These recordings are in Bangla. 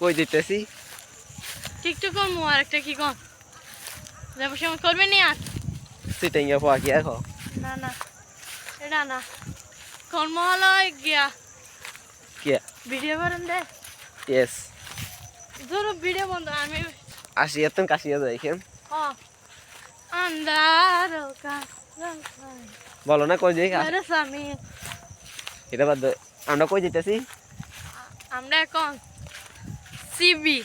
কই দিতেছি? টিকটক করব আর একটা কি কর যাব সময় করবে নি আর সিটিংয়ে পাওয়া কি এখন? না না। এটা না কর্ম হলো গিয়া। কে? ভিডিও করেন দে। ইয়েস ধরো ভিডিও বন্ধ আমি আসি এত কাশিয়া যাই কেন? ও আন্দার বলো না কই যাই স্বামী। এটা বাদ। আমরা কই যেতেছি আমরা এখন সিবি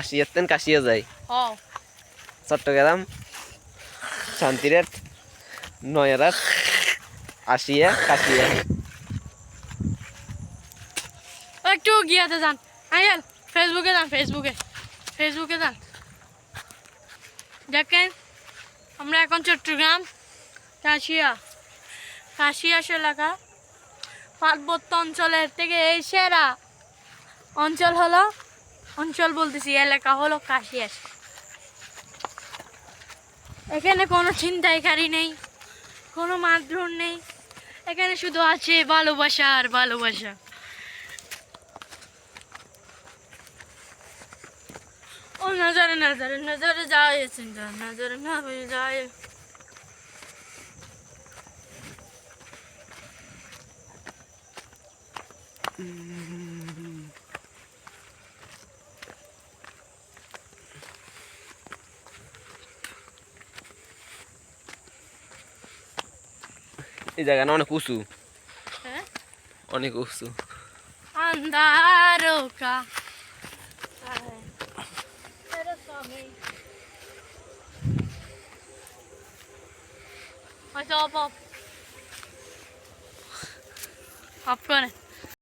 আসি এত কাশিয়ে যাই চট্টগ্রাম শান্তিরেট নয়রাত আসিয়া কাশিয়া। একটু গিয়াতে যান। আইয়াল ফেসবুকে যান ফেসবুকে। ফেসবুকে যান। দেখেন আমরা এখন চট্টগ্রাম কাশিয়া। কাশিয়া এলাকা পার্বত্য অঞ্চলের থেকে এই সেরা অঞ্চল হলো, অঞ্চল বলতেছি, এলাকা হলো কাশিয়াস এখানে কোনো ছিনতাইকারী নেই, কোনো মারধর নেই। এখানে শুধু আছে ভালোবাসা আর ভালোবাসা। ও নজরে নজরে নজরে যায় চিন্তা, নজরে না যায়। Ijaga na onekusu. Eh? Onekusu. Andaruka. Ai. Era só mim. Mas ó, pop. Pop,